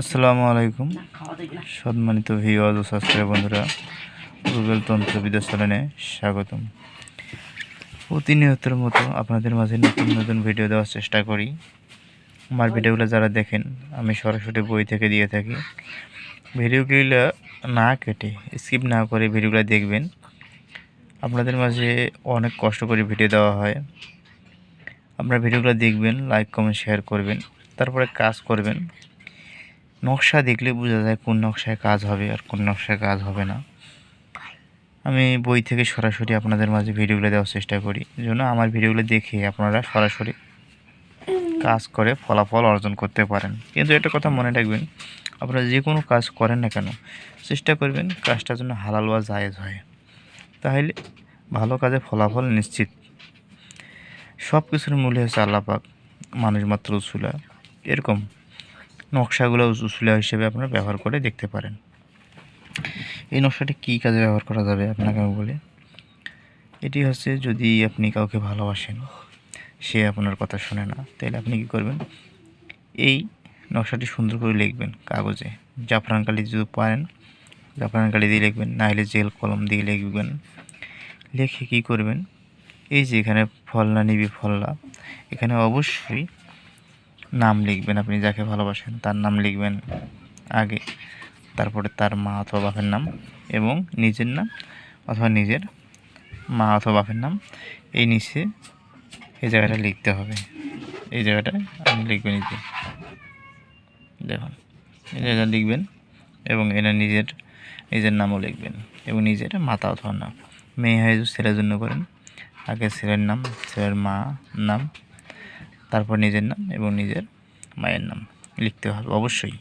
আসসালামু আলাইকুম। সম্মানিত ভিওয়াজ ও সাবস্ক্রাইব বন্ধুরা গুগল তন্ত্রবিদ্যা চ্যানেলে স্বাগতম। প্রতিনিয়তের মতো আপনাদের মাঝে নতুন নতুন ভিডিও দেওয়ার চেষ্টা করি। আমার ভিডিওগুলো যারা দেখেন আমি সরাসরি বই থেকে দিয়ে থাকি। ভিডিওগুলো না কেটে স্কিপ না করে ভিডিওগুলো দেখবেন। আপনাদের মাঝে অনেক কষ্ট করে ভিডিও দেওয়া হয়। আপনারা ভিডিওগুলো দেখবেন লাইক কমেন্ট শেয়ার করবেন। তারপরে কাজ করবেন। নকশা দেখলে বোঝা যায় কোন নকশায় কাজ হবে আর কোন নকশায় কাজ হবে না। আমি বই থেকে সরাসরি আপনাদের মাঝে ভিডিওগুলো দেওয়ার চেষ্টা করি জন্য আমার ভিডিওগুলো দেখে আপনারা সরাসরি কাজ করে ফলাফল অর্জন করতে পারেন। কিন্তু একটা কথা মনে রাখবেন আপনারা যে কোনো কাজ করেন না কেন চেষ্টা করবেন কাজটার জন্য হালাল বা জায়েজ হয়। তাহলে ভালো কাজে ফলাফল নিশ্চিত। সব কিছুর মূল্য হচ্ছে আল্লাপাক মানুষ মাত্র উসুলা এরকম। নকশাগুলো উসুলা হিসেবে আপনারা ব্যবহার করে দেখতে পারেন। এই নকশাটি কী কাজে ব্যবহার করা যাবে আপনাকে আমি বলি? এটি হচ্ছে যদি আপনি কাউকে ভালোবাসেন, সে আপনার কথা শোনে না, তাহলে আপনি কী করবেন? এই নকশাটি সুন্দর করে লিখবেন কাগজে। জাফরান কালি যদি পারেন, জাফরান কালি দিয়ে লিখবেন না হলে জেল কলম দিয়ে লিখবেন। লিখে কী করবেন? এই যে এখানে ফলনা নিবি ফলনা, এখানে অবশ্যই নাম লিখবেন, আপনি যাকে ভালোবাসেন তার নাম লিখবেন আগে, তারপরে তার মা অথবা বাপের নাম এবং নিজের নাম অথবা নিজের মা অথবা বাপের নাম এই নিচে এই জায়গাটা লিখতে হবে। এই জায়গাটা আপনি লিখবেন যে, দেখুন, এই জায়গাটা লিখবেন এবং এনার নিজের নিজের নামও লিখবেন এবং নিজের মাতা অথবা নাম। মেয়ে হয়ে ছেলের জন্য করেন, আগে ছেলের নাম, ছেলের মা নাম তারপর নিজের নাম এবং নিজের মায়ের নাম লিখতে হবে, অবশ্যই।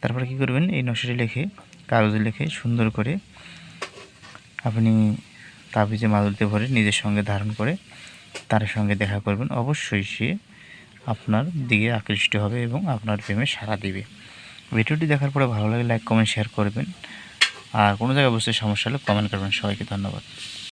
তারপর কী করবেন? এই নকশাটি লিখে, কাগজে লিখে সুন্দর করে আপনি তাবিজে মাদুলিতে ভরে নিজের সঙ্গে ধারণ করে তার সঙ্গে দেখা করবেন। অবশ্যই সে আপনার দিকে আকৃষ্ট হবে এবং আপনার প্রেমে সাড়া দিবে। ভিডিওটি দেখার পরে ভালো লাগে লাইক, কমেন্ট, শেয়ার করবেন। আর কোনো জায়গায় অবশ্যই সমস্যা হলে কমেন্ট করবেন। সবাইকে ধন্যবাদ।